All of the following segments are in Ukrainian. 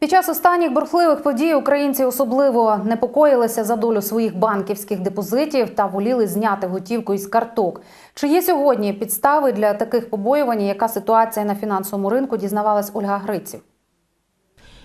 Під час останніх бурхливих подій українці особливо непокоїлися за долю своїх банківських депозитів та воліли зняти готівку із карток. Чи є сьогодні підстави для таких побоювань? Яка ситуація на фінансовому ринку? Дізнавалась Ольга Гриців.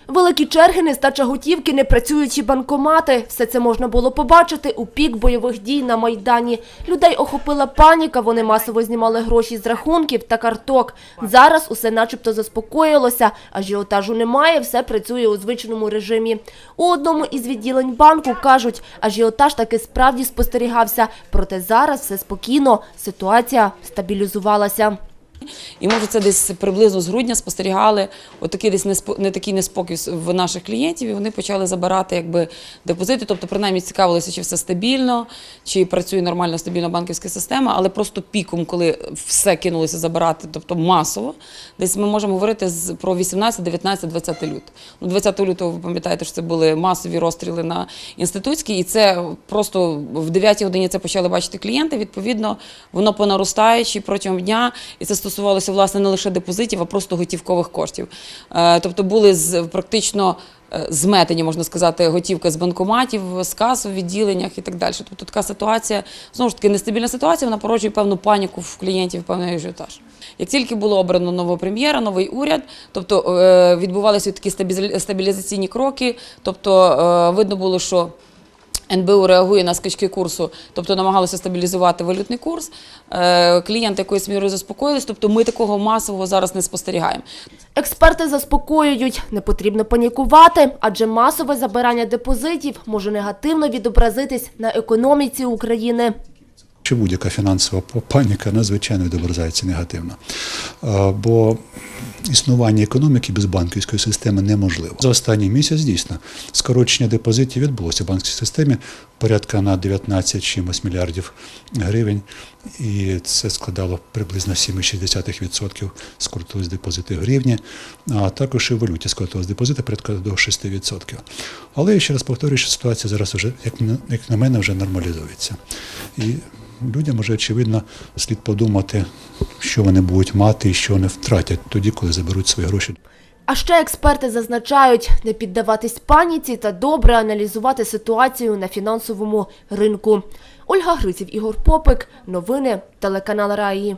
Великі черги, нестача готівки, непрацюючі банкомати. Все це можна було побачити у пік бойових дій на Майдані. Людей охопила паніка, вони масово знімали гроші з рахунків та карток. Зараз усе начебто заспокоїлося, ажіотажу немає, все працює у звичному режимі. У одному із відділень банку кажуть, ажіотаж таки справді спостерігався, проте зараз все спокійно, ситуація стабілізувалася. І може це десь приблизно з грудня спостерігали отакий десь не такий неспокій в наших клієнтів, і вони почали забирати якби депозити. Тобто, принаймні цікавилися, чи все стабільно, чи працює нормально стабільна банківська система, але просто піком, коли все кинулося забирати, тобто масово, десь ми можемо говорити про 18, 19, 20 лютого. Ну, 20 лютого ви пам'ятаєте, що це були масові розстріли на інститутській, і це просто в 9 годині це почали бачити клієнти. Відповідно, воно понаростаючи протягом дня, і це стосувалося власне не лише депозитів, а просто готівкових коштів. Е, Тобто були практично. е, Зметені, можна сказати, готівка з банкоматів, з кас у відділеннях і так далі. Тобто така ситуація, знову ж таки, нестабільна ситуація, вона породжує певну паніку в клієнтів, певний ажіотаж. Як тільки було обрано нового прем'єра, новий уряд, тобто е, відбувалися такі стабілізаційні кроки, тобто видно було, що НБУ реагує на скачки курсу, тобто намагалося стабілізувати валютний курс. Е, Клієнти якоюсь мірою заспокоїлись, тобто ми такого масового зараз не спостерігаємо. Експерти заспокоюють, не потрібно панікувати, адже масове забирання депозитів може негативно відобразитись на економіці України. Чи будь-яка фінансова паніка надзвичайно відображається негативно. Бо існування економіки без банківської системи неможливо. За останній місяць дійсно скорочення депозитів відбулося в банківській системі порядка на 19 чимось мільярдів гривень, і це складало приблизно 7,6% скоротились депозити в гривні, а також і в валюті скоротились депозити порядка до 6%. Але я ще раз повторюю, що ситуація зараз вже, як на мене, вже нормалізується. І людям вже очевидно слід подумати, що вони будуть мати і що вони втратять тоді, коли заберуть свої гроші. А ще експерти зазначають, не піддаватись паніці та добре аналізувати ситуацію на фінансовому ринку. Ольга Гриців, Ігор Попик. Новини телеканал Раї.